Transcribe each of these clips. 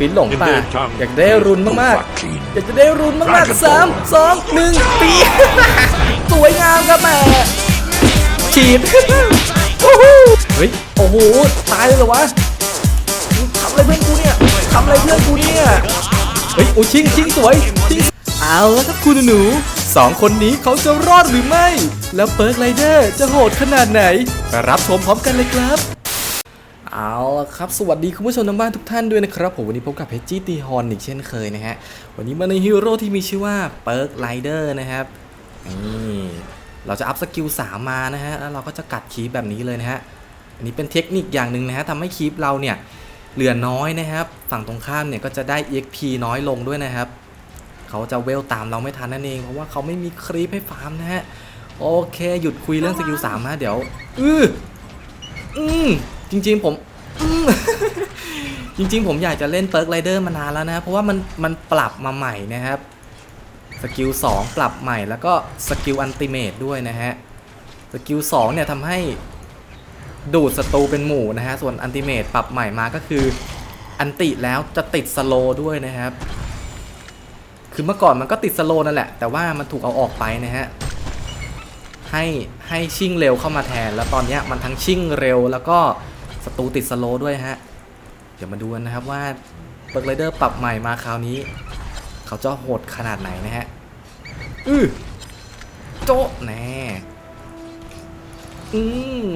ฟินหลงป่า In their tongue, อยากได้รุนมาก Vakin. ๆอยากจะได้รุนมากๆสามสองหนึ่งปีสวยงามครับแหม่ฉีดโอ้โหเฮ้ยโอ้โหตายเลยเหรอวะมึงทำอะไรเพื่อนกูเนี่ยทำอะไรเพื่อนกูเนี่ยเฮ้ยโอ้ชิงชิงสวยชิงเอาแล้วครับคุณหนูสองคนนี้เขาจะรอดหรือไม่ แล้วเปิร์กไรเดอร์จะโหดขนาดไหนไปรับชมพร้อมกันเลยครับ เอาละครับ สวัสดีคุณผู้ชมทางบ้านทุกท่านด้วยนะครับผมวันนี้พบกับเพจจี้ตีฮอนอีกเช่นเคยนะฮะ วันนี้มาในฮีโร่ที่มีชื่อว่าเปิร์กไรเดอร์นะครับนี่เราจะอัพสกิล3มานะฮะ แล้วเราก็จะกัดคีปแบบนี้เลยนะฮะ อันนี้เป็นเทคนิคอย่างหนึ่งนะฮะทำให้คีปเราเนี่ยเหลือน้อยนะครับ ฝั่งตรงข้ามเนี่ยก็จะได้ EXP น้อยลงด้วยนะครับ เขาจะเวลตามเราไม่ทันนั่นเอง เพราะว่าเขาไม่มีครีปให้ฟาร์มนะฮะ โอเค หยุดคุยเรื่องสกิล3นะเดี๋ยว อืออืม จริง ๆ ผม จริง ๆ ผมอยากจะเล่นเปิร์กไรเดอร์มานานแล้วนะเพราะว่ามันมันปรับมาใหม่นะครับสกิล2ปรับใหม่แล้วก็สกิลอันติเมตด้วยนะฮะสกิล2เนี่ยทำให้ดูดศัตรูเป็นหมู่นะฮะส่วนอันติเมตปรับใหม่มาก็คืออันติแล้วจะติดสโลด้วยนะครับ คือเมื่อก่อนมันก็ติดสโลนั่นแหละ แต่ว่ามันถูกเอาออกไปนะฮะให้ให้ชิ่งเร็วเข้ามาแทน แล้วตอนเนี้ยมันทั้งชิ่งเร็วแล้วก็ ศัตรูติดสโลด้วยฮะ เดี๋ยวมาดูกันนะครับว่าเบิร์กไรเดอร์ปรับใหม่มาคราวนี้ เขาจะโหดขนาดไหนนะฮะ อือโจ๊ะแน่อืม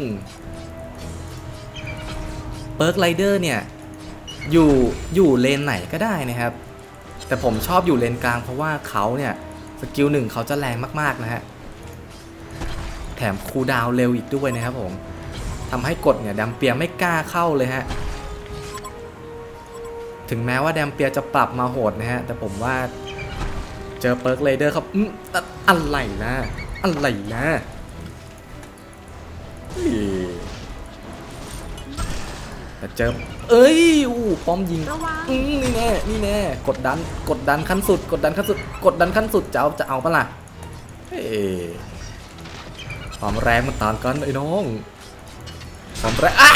เบิร์กไรเดอร์เนี่ย อยู่อยู่เลนไหนก็ได้นะครับ แต่ผมชอบอยู่เลนกลางเพราะว่าเขาเนี่ย สกิลหนึ่งเขาจะแรงมาก ๆ นะฮะ แถมคูดาวเร็วอีกด้วยนะครับผม ทำให้กดเนี่ยดัมเปียไม่กล้าเข้าเลยฮะ ถึงแม้ว่าแดมเปียจะปรับมาโหดนะฮะ แต่ผมว่าเจอเปิร์กเรเดอร์ครับอืมอะอะไรนะ อะไรนะเฮ้ยแต่เจอ เอ้ย อู้ป้อมยิงระวังอืมนี่แน่ นี่แน่ กดดัน กดดันขั้นสุด กดดันขั้นสุด กดดันขั้นสุด จะเอา จะเอาปะล่ะ เฮ้ยความแรงมันต่างกันไอ้น้อง ความแรอ้า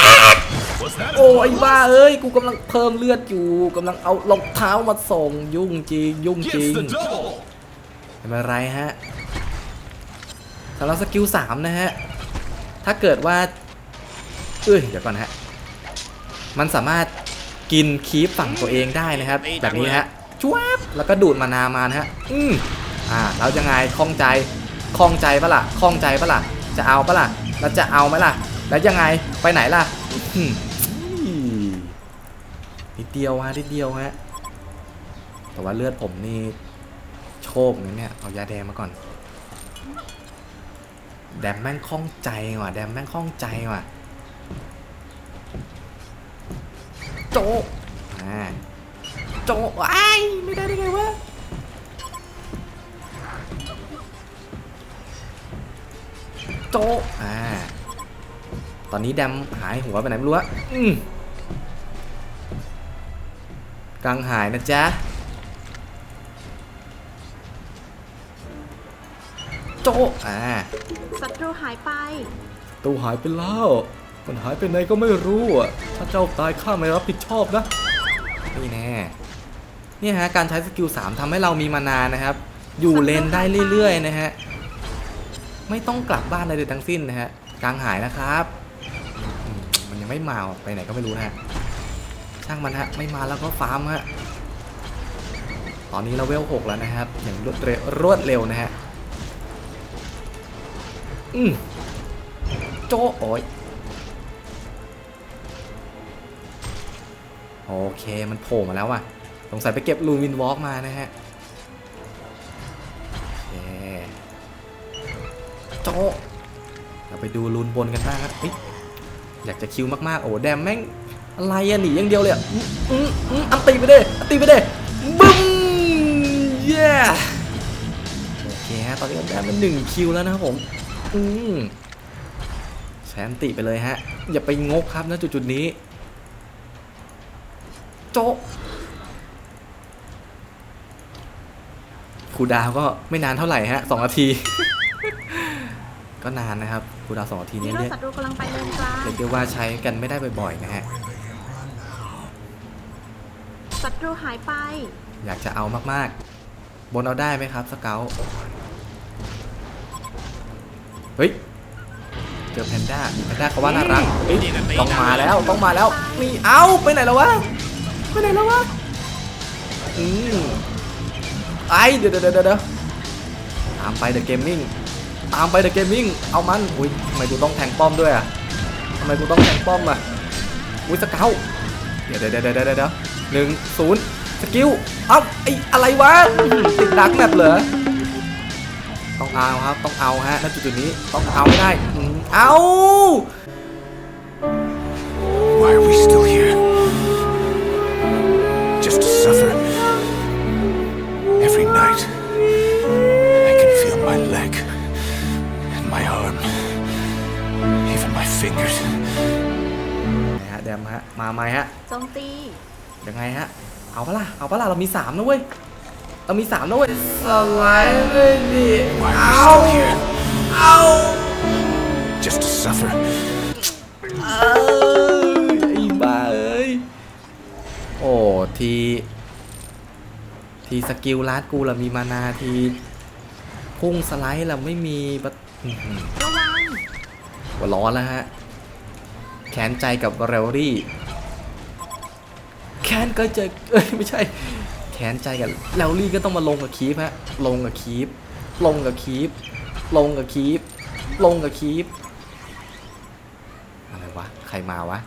โอ้ยบ้าเอ้ย กูกำลังเพิ่มเลือดอยู่กำลังเอารองเท้ามาส่งยุ่งจริง ยุ่งจริงไม่เป็นไรฮะสำหรับสกิลสามนะฮะ ถ้าเกิดว่า เอ้ย เดี๋ยวก่อนฮะ มันสามารถกินคีปฝั่งตัวเองได้นะครับ แบบนี้ฮะชวบแล้วก็ดูดมานามานะฮะ อืมอ่าแล้วยังไงคล่องใจคล่องใจปะล่ะคล่องใจปะล่ะจะเอาปะล่ะแล้วจะเอาไหมล่ะ แล้วยังไงไปไหนล่ะนิดเดียวฮะนิดเดียวฮะแต่ว่าเลือดผมนี่โชคนะเนี่ยเอายาแดงมาก่อน แดมแม่งคล่องใจว่ะแดมแม่งคล่องใจว่ะโจอ่าโจไอ้ไม่ได้ได้ไงวะโจอ่า ตอนนี้แดมหายหัวไปไหนไม่รู้อะอืมกลางหายนะจ๊ะ โจอ่าศัตรูหายไปตู้หายไปแล้ว มันหายไปไหนก็ไม่รู้อะ ถ้าเจ้าตายข้าไม่รับผิดชอบนะ นี่แน่ เนี่ยฮะ การใช้สกิล3ทำให้เรามีมานานนะครับ อยู่เลนได้เรื่อยๆนะฮะ ไม่ต้องกลับบ้านใดๆทั้งสิ้นนะฮะ กลางหายนะครับอืมมันยัง ไม่มาไปไหนก็ไม่รู้นะฮะช่างมันฮะไม่มาแล้วก็ฟาร์มฮะตอนนี้เราเวล6แล้วนะครับ อย่างรวดเร็วรวดเร็วนะฮะอืมโจโอ้ยโอเคมันโผล่มาแล้วว่ะสงสัยไปเก็บลูวินวอล์กมานะฮะโอเคโจเราไปดูลูนบนกันบ้างครับ อยากจะคิวมากๆ โอ้แดมแม่งอะไรอะหนีอย่างเดียวเลยอะอืมอืมอันตีไปเด้อันตีไปเด้บึ้มเย้โอเคฮะตอนนี้แดมเป็นหนึ่งคิวแล้วนะครับผม อืมแชนติไปเลยฮะ อย่าไปงกครับนะจุดๆนี้ โจะคูดาวก็ไม่นานเท่าไหร่ฮะสองนาที ก็นานนะครับครูดาวสองนาทีฮีนี้โร่เรียกศัตรูกำลังไปเลนกลางเรียกได้ว่าใช้กันไม่ได้บ่อยๆนะฮะศัศัตรูหายไป อยากจะเอามากๆ บนเอาได้ไหมครับสเกลเฮ้ย เจอแพนด้าแพนด้าเขาว่าน่ารักเฮ้ยต้องมาแล้วต้องมาแล้วนี่เอ้าไปไหนแล้ววะไปไหนแล้ววะอืมไอเดี๋ยวเดี๋ยวเดี๋ยวเดี๋ยวตามไปเดอะเกมมิ่ง ตามไปเดอะเกมมิ่งเอามันอุ้ยทำไมกูต้องแทงป้อมด้วยอะทำไมกูต้องแทงป้อมอะอุ้ยสเกลเดี๋ยวเดี๋ยวเดี๋ยวเดี๋ยวเดี๋ยวหนึ่งศูนย์สกิลเอ้าไออะไรวะติดดักแมปเหรอต้องเอาครับต้องเอาฮะณจุดๆนี้ต้องเอาไม่ได้เอา Why are we still here? มฮะ มาไหมฮะโจมตียังไงฮะ เอาปะล่ะ เอาปะล่ะ เรามีสามนะเว้ย เรามีสามนะเว้ย สไลด์เลยดิ Why are we still here? เอา Just to suffer. เออไอ้บ้าเอ้ย โอ้ที ทีสกิลลาดกูเรามีมานาที พุ่งสไลด์เราไม่มีปะอื้อหือระวังหัวร้อนแล้วฮะ แค้นใจกับเรลลี่ แค้นก็จะเอ้ยไม่ใช่ แค้นใจกับเรลลี่ก็ต้องมาลงกับคีฟฮะ ลงกับคีฟ ลงกับคีฟ ลงกับคีฟ ลงกับคีฟ อะไรวะ ใครมาวะ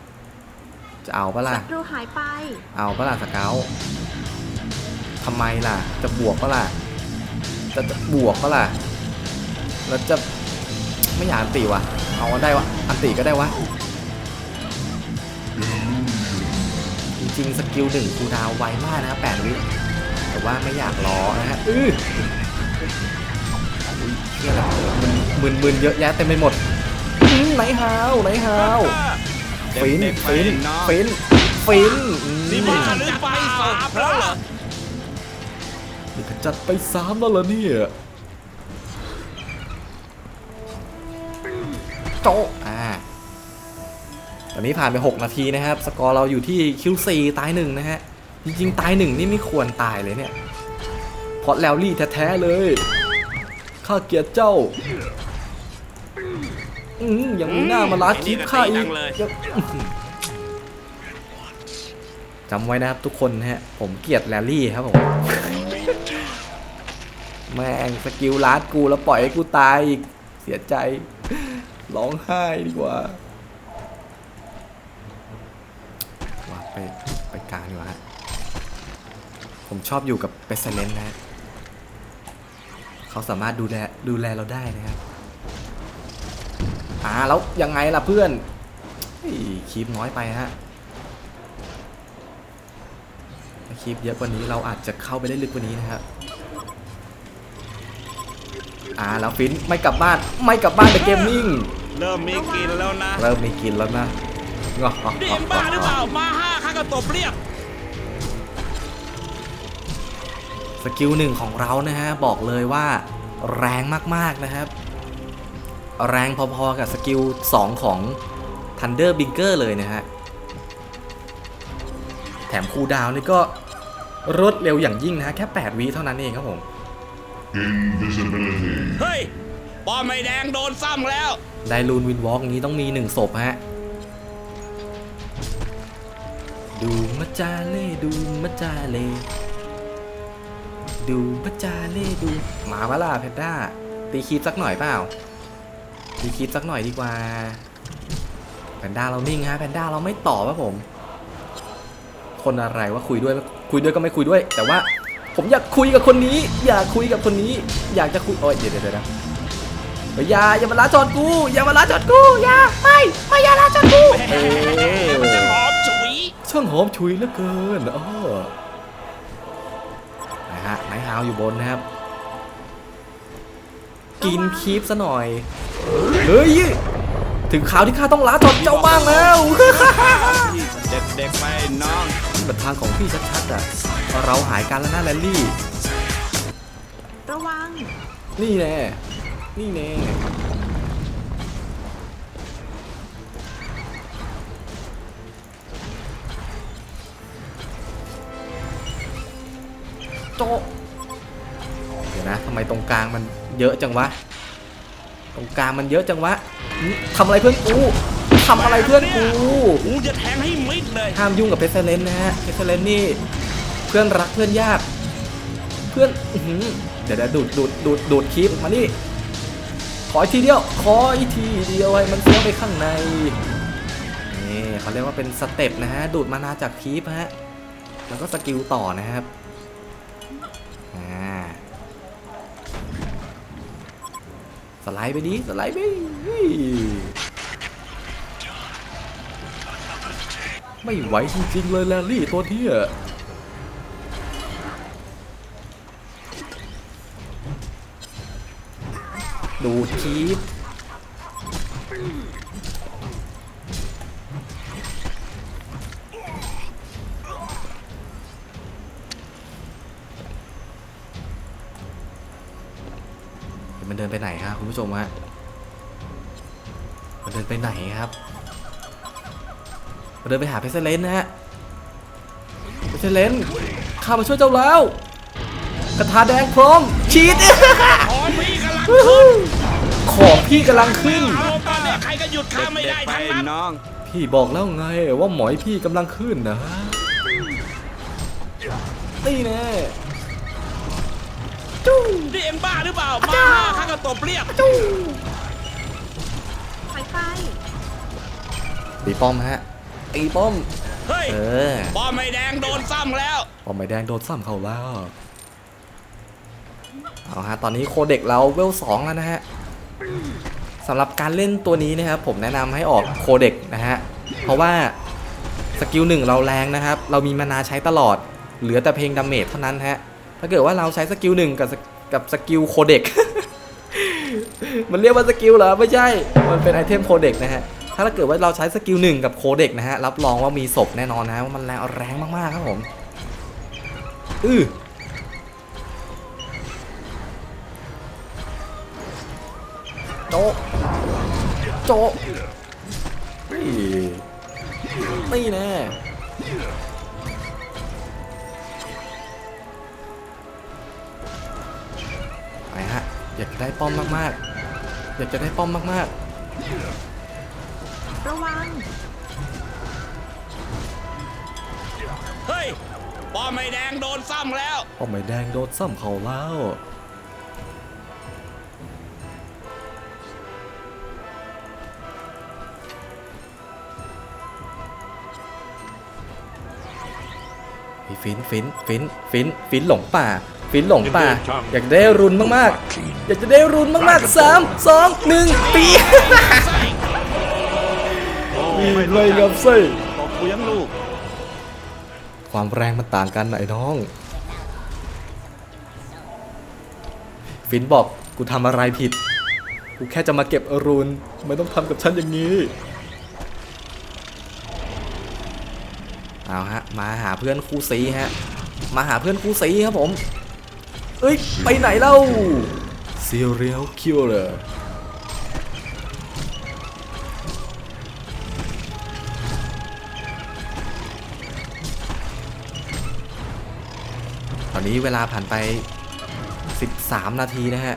จะเอาปะล่ะ ศัตรูหายไป เอาปะล่ะสเกลทำไมล่ะ จะบวกปะล่ะ จะจะบวกปะล่ะ แล้วจะไม่อยากอันติวะ เอาได้วะ อันติก็ได้วะ ริงๆ สกิลหนึ่งคูลดาวน์ไวมากนะครับแปดวิแต่ว่าไม่อยากรอนะฮะอื้ออุ๊ยเชี่ยแล้วมึนมึนๆเยอะแยะเต็มไปหมดอื้อไหนฮาวไหนฮาวฟินฟินฟินฟินอืมนี่บ้าหรือเปล่าแล้วเหรอนี่ก็จัดไปสามแล้วเหรอเนี่ยโจะอ่า ตอนนี้ผ่านไป 6 นาทีนะครับ สกอร์เราอยู่ที่คิวซีตายหนึ่งนะฮะ จริงๆ ตายหนึ่งนี่ไม่ควรตายเลยเนี่ยเพราะแลวลี่แท้ๆเลยข้าเกลียดเจ้าอืมยังมีหน้ามาลัดคลิปข้าอีกยังอื้อหือจำไว้นะครับทุกคนนะฮะ ผมเกลียดแลลี่ครับผมแม่งสกิลลัดกูแล้วปล่อยให้กูตายอีก เสียใจ ร้องไห้ดีกว่า ว่าไปไปกลางดีกว่าฮะผมชอบอยู่กับเปเซเลนนะฮะเขาสามารถดูแลดูแลเราได้นะครับอ่าแล้วยังไงล่ะเพื่อนเฮ้ยคีบน้อยไปฮะถ้าคีบเยอะกว่านี้เราอาจจะเข้าไปได้ลึกกว่านี้นะครับอ่าแล้วฟินไม่กลับบ้านไม่กลับบ้านแต่เกมมิ่ง เริ่มมีกินแล้วนะ เริ่มมีกินแล้วนะงอนี่เอ็งบ้าหรือเปล่ามา ห้าข้าก็ตบเรียบสกิลหนึ่งของเรานะฮะบอกเลยว่าแรงมากๆนะครับ แรงพอๆกับสกิล 2 ของ Thunder b i n k e r เลยนะฮะ แถมคูลดาวน์นี่ก็รวดเร็วอย่างยิ่งนะฮะแค่ 8วิเท่านั้นเองครับผม เฮ้ยปอมไม่แดงโดนซ้ำแล้ว ไดรูนวินวอล์กนี้ต้องมีหนึ่งศพฮะ ดูมาจาเล่ดูมาจาเล่ดูมาจาเล่ดูหมาปะล่ะเพนด้าตีคีบสักหน่อยเปล่าตีคีบสักหน่อยดีกว่าแพนด้าเรานิ่งฮะแพนด้าเราไม่ตอบครับผม คนอะไรว่าคุยด้วยคุยด้วยก็ไม่คุยด้วย แต่ว่าผมอยากคุยกับคนนี้ อยากคุยกับคนนี้ อยากจะคุยโอ้ยเดี๋ยวเดี๋ยวเดี๋ยวเฮ้ยอย่าอย่ามาล้าจอดกูอย่ามาล้าจอดกูอย่าไม่ไม่อย่าล้าจอดกูเออ ช่างหอมฉุยเหลือเกินเออนะฮะไนท์ฮาวอยู่บนนะครับ กินคีปซะหน่อย เฮ้ย ถึงข่าวที่ข้าต้องล้าจอดเจ้าบ้างแล้ว เด็กๆไปน้องนี่เป็นทางของพี่ชัดๆอะ เราหายกันแล้วนะแลนลี่ ระวัง นี่แน่ นี่แน่ เดี๋ยวนะทำไมตรงกลางมันเยอะจังวะ ตรงกลางมันเยอะจังวะทำอะไรเพื่อนกูทำอะไรเพื่อนกูกูจะแทงให้มิดเลยห้ามยุ่งกับเพชรเลนนะฮะเพชรเลนนี่เพื่อนรักเพื่อนยาก เพื่อนอเดี๋ยวดูดดูดดูดดูดคลิปมานี่ขออีกทีเดียว ขออีกทีเดียวให้มันเสียไปข้างใน นี่เขาเรียกว่าเป็นสเต็ปนะฮะ ดูดมานาจากคลิปฮะ แล้วก็สกิลต่อนะครับ สไลด์ไปดิสไลด์ไปไม่ไหวจริงๆเลยแลลี่ตัวเที่ยดูดคลิ ไปไหนครับคุณผู้ชมฮะมันเดินไปไหนครับมันเดินไปหาเพชรเลนนะฮะเพชรเลนข้ามาช่วยเจ้าแล้วกระทาแดงพร้อมชีดขอพี่กำลังขึ้นของพี่กำลังขึ้นเอาตอนนี้ใครก็หยุดข้าไม่ได้ทั้งนั้นน้องพี่บอกแล้วไงว่าหมอยพี่กำลังขึ้นนะนี่แน่ นี่เอ็มบ้าหรือเปล่า มาห้าข้าก็ตบเรียบไปไปตีป้อมฮะตีป้อม เฮ้ยเออบอลไม่แดงโดนซ้ำแล้ว ป้อมไม้แดงโดนซ้ำเขาแล้ว เอาฮะ ตอนนี้โคเด็กเราเวลสองแล้วนะฮะสำหรับการเล่นตัวนี้นะครับผมแนะนำให้ออกโคเด็กนะฮะ เพราะว่าสกิลหนึ่งเราแรงนะครับ เรามีมานาใช้ตลอด เหลือแต่เพลงดาเมจเท่านั้นฮะ ถ้าเกิดว่าเราใช้สกิลหนึ่งกับกับสกิลโคเด็ก มันเรียกว่าสกิลเหรอ ไม่ใช่ มันเป็นไอเทมโคเด็กนะฮะ ถ้าเกิดว่าเราใช้สกิลหนึ่งกับโคเด็กนะฮะ รับรองว่ามีศพแน่นอนนะว่ามันแรงแรงมากๆครับผม อือโจโจะนี่นี่แน่ อยากจะได้ป้อมมากๆ อยากจะได้ป้อมมากระวัง เฮ้ยบอลไม่แดงโดนซ้ำแล้วๆป้อมไม่แดงโดนซ้ำเขาแล้วไอ้ฟินฟินฟินฟินฟินหลงป่า ฟินหลงป่า อยากได้รุนมากๆ อยากจะได้รุนมากๆสามสองหนึ่งปีมีเลยกับไส้บอกกูยังลูก ความแรงมันต่างกันนะไอ้น้อง ฟินบอกกูทำอะไรผิด กูแค่จะมาเก็บอรุณไม่ต้องทำกับฉันอย่างนี้ เอาฮะ มาหาเพื่อนคู่ซีฮะ มาหาเพื่อนคู่ซีครับผม เอ้ย ไปไหนเล่า Serial Killer ตอนนี้เวลาผ่านไป 13 นาทีนะฮะ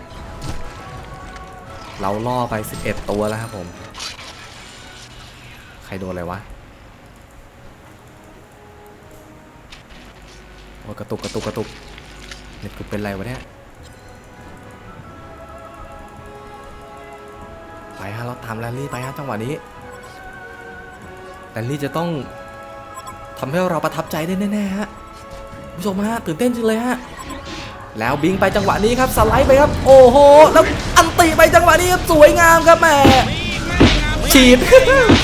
เราล่อไป 11 ตัวแล้วครับผม ใครโดนอะไรวะโอ้กระตุกกระตุกกระตุกเน็ตกูเป็นไรวะเนี่ย เราตามแรลลี่ไปฮะจังหวะนี้แรลลี่จะต้องทำให้เราประทับใจได้แน่ๆฮะผู้ชมฮะตื่นเต้นจริงเลยฮะแล้วบิงไปจังหวะนี้ครับสไลด์ไปครับ โอ้โห แล้วอันติไปจังหวะนี้ครับสวยงามครับแหม่มีอีกไม่งามฉีด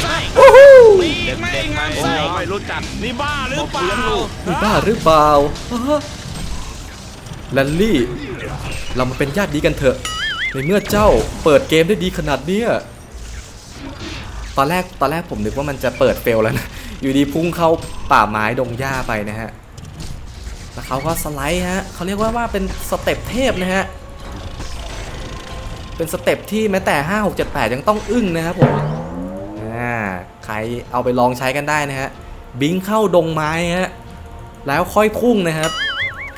ไส้โอ้โหมีอีกไม่งามไส้ไม่รู้จักนี่บ้าหรือเปล่านี่บ้าหรือเปล่าฮะแลนลี่ เรามาเป็นญาติดีกันเถอะ ในเมื่อเจ้าเปิดเกมได้ดีขนาดเนี้ยตอนแรกตอนแรกผมนึกว่ามันจะเปิดเฟลแล้วนะ อยู่ดีพุ่งเข้าป่าไม้ดงหญ้าไปนะฮะ แล้วเขาก็สไลด์ฮะเขาเรียกว่าว่าเป็นสเต็ปเทพนะฮะ เป็นสเต็ปที่แม้แต่ 5 6 7 8 ยังต้องอึ้งนะครับผมอ่าใครเอาไปลองใช้กันได้นะฮะ บิงเข้าดงไม้ฮะ แล้วค่อยพุ่งนะครับ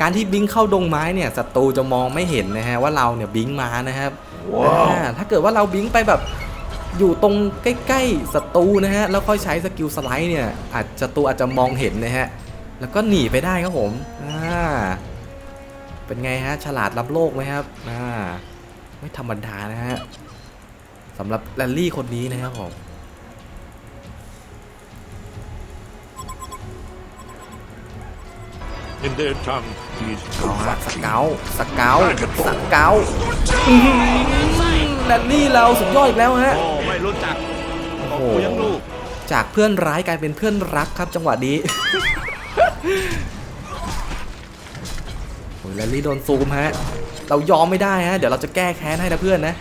การที่บิงเข้าดงไม้เนี่ยศัตรูจะมองไม่เห็นนะฮะว่าเราเนี่ยบิงมานะครับอ่าถ้าเกิดว่าเราบิงไปแบบอยู่ตรงใกล้ๆศัตรูนะฮะแล้วค่อยใช้สกิลสไลด์เนี่ยอาจจะตัวอาจจะมองเห็นนะฮะแล้วก็หนีไปได้ครับผมอ่าเป็นไงฮะฉลาดรับโลกไหมครับอ่าไม่ธรรมดานะฮะสำหรับแรลลี่คนนี้นะครับผม In their tongue, he is เอาฮะสเกลสเกลสเกลอื้อหือแรลลี่เราสุดยอดอีกแล้วฮะ โอ้ไม่รู้จักโอ้โอ้โหกูยังลูกจากเพื่อนร้ายกลายเป็นเพื่อนรักครับจังหวะนี้ โอ้ยแรลลี่โดนซูมฮะ เรายอมไม่ได้ฮะ เดี๋ยวเราจะแก้แค้นให้นะเพื่อนนะ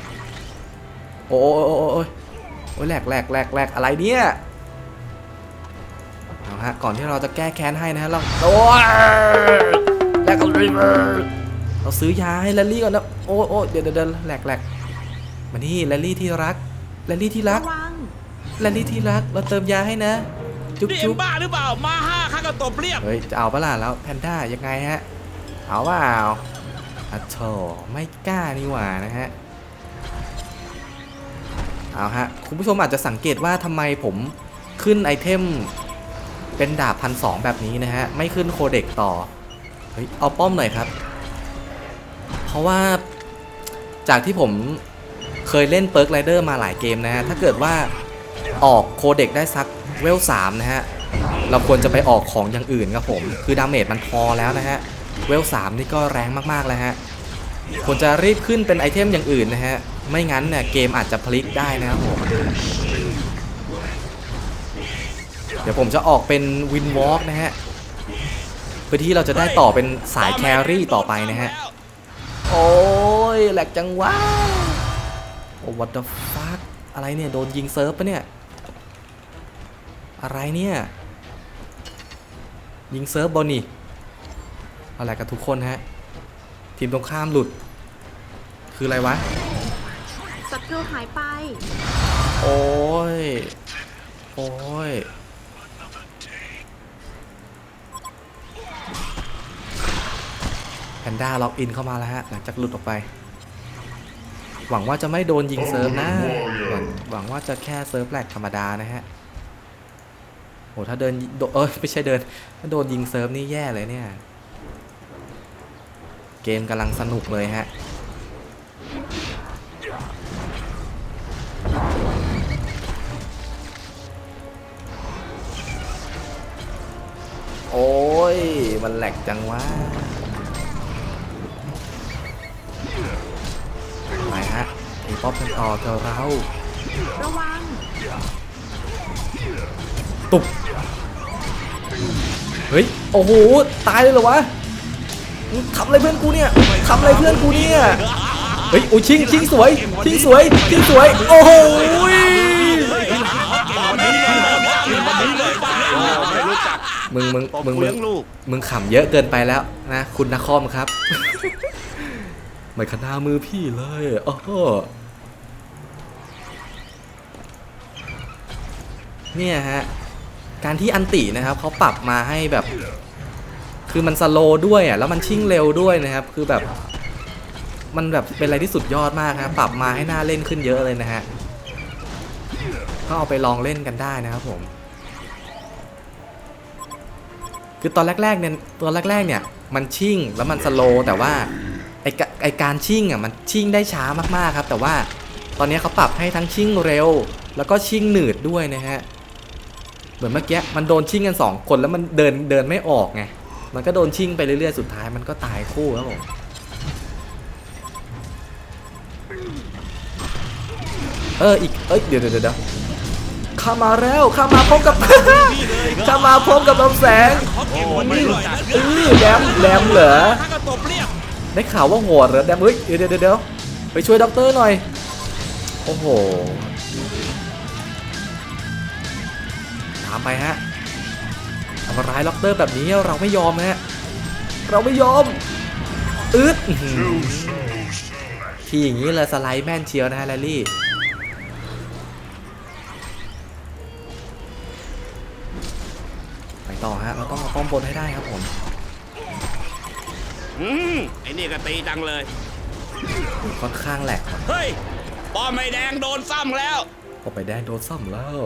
โอ้ยโอ้ยโอ้ยโอ้ยโอ้ยแหลกแหลกแหลกแหลกอะไรเนี่ยเอา ฮะก่อนที่เราจะแก้แค้นให้นะฮะเราโอ้ยแหลกอะไรมาเราซื้อยาให้แรลลี่ก่อนนะโอ้ยโอ้ยเดี๋ยวเดี๋ยวเดี๋ยวแหลกแหลกมานี่แรลลี่ที่รักแรลลี่ที่รักระวังแลนลี่ที่รัก เราเติมยาให้นะ จุ๊บนี่เอ็จุ๊งบบ้าหรือเปล่ามาห้าข้าก็ตบเรียบเฮ้ยจะเอาปะล่ะแล้วแพนด้ายังไงฮะเอาเปล่าอะโถไม่กล้านี่หว่านะฮะเอาฮะคุณผู้ชมอาจจะสังเกตว่าทำไมผมขึ้นไอเทม เป็นดาบพันสองแบบนี้นะฮะ ไม่ขึ้นโคเด็กต่อ เฮ้ย เอาป้อมหน่อยครับ เพราะว่าจากที่ผมเคยเล่นเปิร์กไรเดอร์มาหลายเกมนะฮะ ถ้าเกิดว่าออกโคเด็กได้สักเวล3นะฮะ เราควรจะไปออกของอย่างอื่นครับผม คือดาเมจมันพอแล้วนะฮะ เวล3นี่ก็แรงมากๆแล้วฮะ ควรจะรีบขึ้นเป็นไอเทมอย่างอื่นนะฮะ ไม่งั้นเนี่ยเกมอาจจะพลิกได้นะครับผม เดี๋ยวผมจะออกเป็นวินวอล์กนะฮะเพื่อที่เราจะได้ต่อเป็นสายแครี่ต่อไปนะฮะ โอ้ยแหลกจังวะโอ้ what the fuck อะไรเนี่ย โดนยิงเซิร์ฟปะเนี่ย อะไรเนี่ย ยิงเซิร์ฟบอลนี่อะไรกับทุกคนฮะ ทีมตรงข้ามหลุด คืออะไรวะศัตรูหายไป โอ้ย โอ้ย แพนด้าล็อกอินเข้ามาแล้วฮะ หลังจากหลุดออกไป หวังว่าจะไม่โดนยิงเซิร์ฟนะ หวังหวังว่าจะแค่เซิร์ฟแหลกธรรมดานะฮะโหถ้าเดินโดเอ้ยไม่ใช่เดินถ้าโดนยิงเซิร์ฟนี่แย่เลยเนี่ย เกมกำลังสนุกเลยฮะโอ้ย มันแหลกจังวะะไอ้ป๊อปกันต่อเถอะเราระวังตุบเฮ้ย โอ้โห ตายเลยเหรอวะมึงทำอะไรเพื่อนกูเนี่ยทำอะไรเพื่อนกูเนี่ย เฮ้ย โอ้ยชิงชิงสวย ชิงสวย ชิงสวย โอ้โหยไม่รู้จักมึงมึงตบมึงกูมึยังงลูกมึงขำเยอะเกินไปแล้วนะ คุณนครครับ ไม่ขนามือพี่เลย โอ้โห เนี่ยฮะ การที่อันตินะครับเขาปรับมาให้แบบ คือมันสโลว์ด้วยอะแล้วมันชิ่งเร็วด้วยนะครับ คือแบบ มันแบบเป็นอะไรที่สุดยอดมากนะปรับมาให้น่าเล่นขึ้นเยอะเลยนะฮะก็เอาไปลองเล่นกันได้นะครับผมคือตอนแรกๆเนี่ยตัวแรกๆเนี่ยมันชิ่งแล้วมันสโลว์แต่ว่าไอไอการชิ่งอะมันชิ่งได้ช้ามากๆครับ แต่ว่าตอนนี้เขาปรับให้ทั้งชิ่งเร็ว แล้วก็ชิ่งหนืดด้วยนะฮะ เหมือนเมื่อกี้มันโดนชิ่งกันสองคนแล้วมันเดินเดินไม่ออกไง มันก็โดนชิ่งไปเรื่อยๆ สุดท้ายมันก็ตายคู่ครับผมเอออีกเอ้ยเดี๋ยวเดี๋ยวเดี๋ยวข้ามาแล้วข้ามาพบกับเข้ามาพบกับลำแสงเขาเก่งกว่านี้เลยเออแรมแรมเหรอได้ข่าวว่าโหดเหรอแรมเฮ้ยเดี๋ยวเดี๋ยวเดี๋ยวไปช่วยด็อกเตอร์หน่อย โอ้โหามไปฮะทำร้ายด็อกเตอร์แบบนี้เราไม่ยอมฮะเราไม่ยอมอึดอื้อหือที่อย่างนี้เลยสไลด์แม่นเชียวนะฮะแรลลี่ไปต่อฮะเราต้องเอาป้อมบนให้ได้ครับผมอืมไอ้นี่ก็ตีจังเลย ค่อนข้างแหลกครับเฮ้ยปอมไอ้แดงโดนซ้ำแล้วพอไปแดงโดนซ่อมแล้ว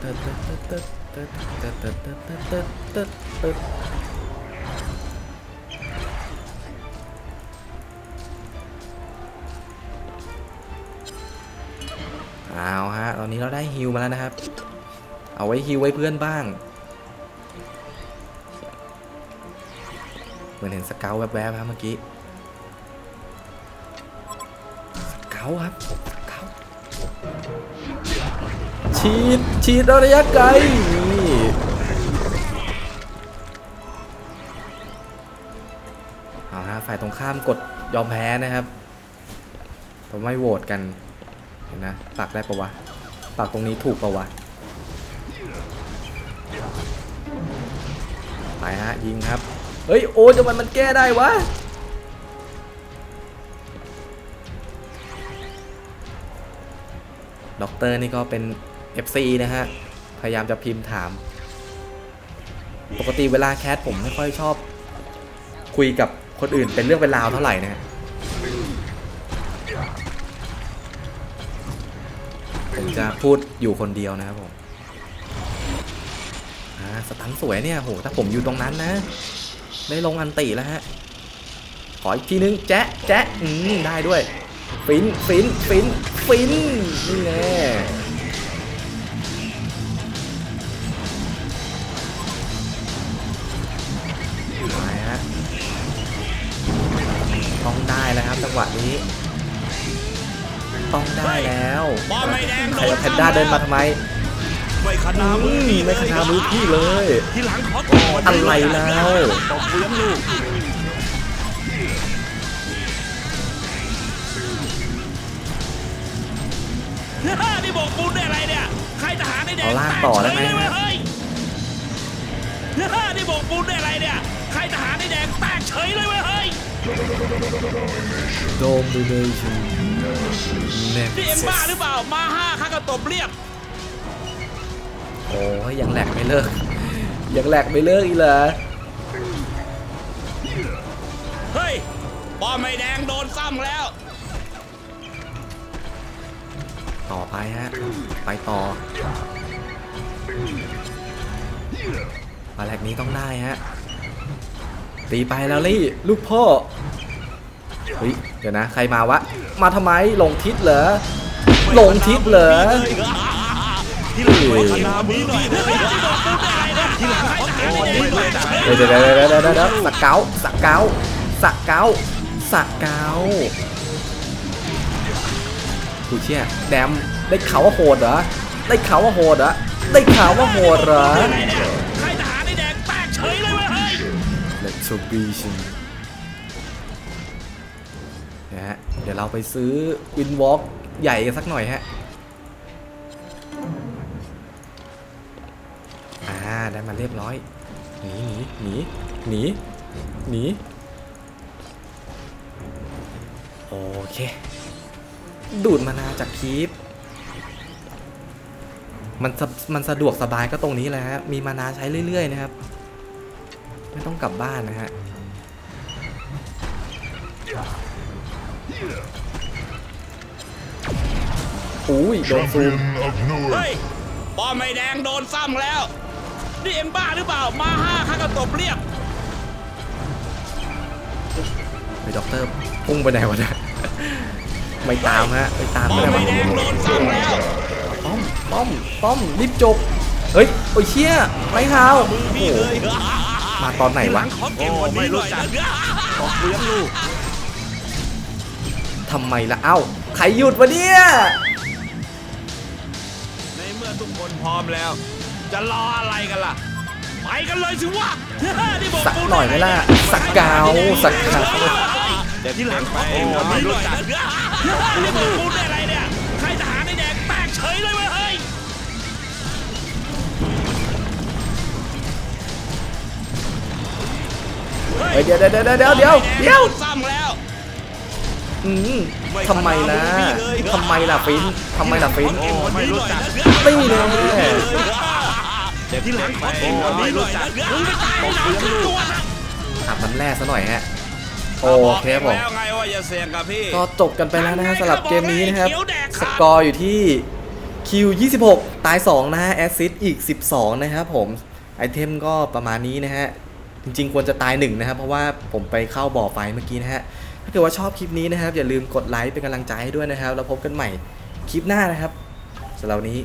เอาฮะ ตอนนี้เราได้ฮิวมาแล้วนะครับ เอาไว้ฮิวไว้เพื่อนบ้าง เหมือนเห็นสเกลแวบๆครับเมื่อกี้ สเกลครับ ฉีดฉีดระยะไกลนี่เอาฮะฝ่ายตรงข้ามกดยอมแพ้นะครับผมไม่โหวตกันเห็นนะปักได้ปะวะปักตรงนี้ถูกปะวะไปฮะยิงครับเฮ้ยโอ้จังหวะมันแก้ได้วะด็อกเตอร์นี่ก็เป็น FC นะฮะ พยายามจะพิมพ์ถาม ปกติเวลาแคสผมไม่ค่อยชอบ คุยกับคนอื่นเป็นเรื่องเป็นราวเท่าไหร่นะฮะผมจะพูดอยู่คนเดียวนะครับผมอ่าสตันสวยเนี่ยโหถ้าผมอยู่ตรงนั้นนะ ได้ลงอันติแล้วฮะ ขออีกทีนึง แจ๊ะแจ๊ะอืมได้ด้วย ฟินฟินฟินฟินนี่แน่ วครับจังหวะนี้ ต้องได้แล้วปอมไอ้แดงใคโดรนกับแพนด้าเดินมาทำไมไม่ขนามืออืมไม่ขนามือพี่เลยทีหลังขออะไรแล้วตบเลี้ยงลูกนี่บอกบุญได้อะไรเนี่ยใครทหารไอ้แดงเอาลากต่อได้ไหมแตกเฉยเลยเว้ยเฮ้ยนี่บอกบุญได้อะไรเนี่ยใครทหารไอ้แดงแตกเฉยเลย เว้ยเฮ้ย Domination นี่เอ็มบ้าหรือเปล่า มาห้าข้าก็ตบเรียบ โอ้ยยังแหลกไม่เลิก ยังแหลกไม่เลิกอีกเหรอเฮ้ยปอมไอ้แดงโดนซ้ำแล้ว ต่อไปฮะ ไปต่อมาแหลกนี้ต้องได้ฮะ ตีไปแล้วลี่ ลูกพ่อเฮ้ยเดี๋ยวนะ ใครมาวะ มาทำไมหลงทิศเหรอหลงทิศเหรอที่หลังขอขนามือพี่เลยที่หลังขอขนามือพี่เลยเดี๋ยวเดี๋ยวเดี๋ยวเดี๋ยวเดี๋ยวสักเก้าสักเก้าสักเก้าสักเก้ากูเชี่ยแดมได้ข่าวว่าโหดเหรอได้ข่าวว่าโหดเหรอได้ข่าวว่าโหดเหรอ Let's be ชินนะฮะเดี๋ยวเราไปซื้อวินวอล์กใหญ่กันสักหน่อยฮะอ่าได้มาเรียบร้อยหนีหนีหนีหนีหนีโอเค ดูดมานาจากคีปมันมันสะดวกสบายก็ตรงนี้แหละฮะมีมานาใช้เรื่อยๆนะครับ ไม่ต้องกลับบ้านนะฮะอุ้ยโดนซูม of Newark. เฮ้ยปอมไอ้แดงโดนซ้ำแล้ว นี่เอ็มบ้าหรือเปล่า มาห้าข้าก็ตบเรียบไปด็อกเตอร์พุ่งไปไหนวะเนี่ยไม่ตามฮะไม่ตามปอไม่มได้ไอ้แดงวะโดนซ้ำแล้ว ป้อมป้อมป้อมรีบจบ เฮ้ย โอ้ยเชี่ยไม่เท้าโอ้โห มาตอนไหนวะขอเก็บคนนี้หน่อยนะตบเลี้ยงลูกทำไมล่ะเอ้าใครหยุดวะเนี่ยในเมื่อทุกคนพร้อมแล้ว จะรออะไรกันล่ะไปกันเลยสิวะนี่บอกสักหน่อยไหมล่ะสักกาวสักกาวเดี๋ยวที่หลังขอเก็บคนนี้หน่อยนะนี่บอกพูดได้อะไร เฮ้ยเดี๋ยวเดี๋ยวเดี๋ยวเดี๋ยวเดี๋ยวเดี๋ยวซ้ำแล้วอืมทำไมล่ะทำไมล่ะฟินทำไมล่ะฟินโอ้ไม่รู้จักไม่มีเลยเดี๋ยวที่หลังขอเองวันนี้หน่อยนะมึงไปตายหลังขึ้นตัวนะอาบน้ำแร่ซะหน่อยฮะโอเคครับผมแล้วไงว่าอย่าเสี่ยงกับพี่ก็จบกันไปแล้วนะฮะสำหรับเกมนี้นะครับสกอร์อยู่ที่คิว 26 ตาย 2 นะฮะ แอสซิสอีก 12 นะครับผม ไอเทมก็ประมาณนี้นะฮะ จริงๆ ควรจะตายหนะครับ เพราะว่าผมไปเข้าบ่อไฟเมื่อกี้นะฮะ ถ้าเกิดว่าชอบคลิปนี้นะครับ อย่าลืมกดไลค์เป็นกำลังใจให้ด้วยนะครับ แล้วพบกันใหม่คลิปหน้านะครับสำหรับวันนี้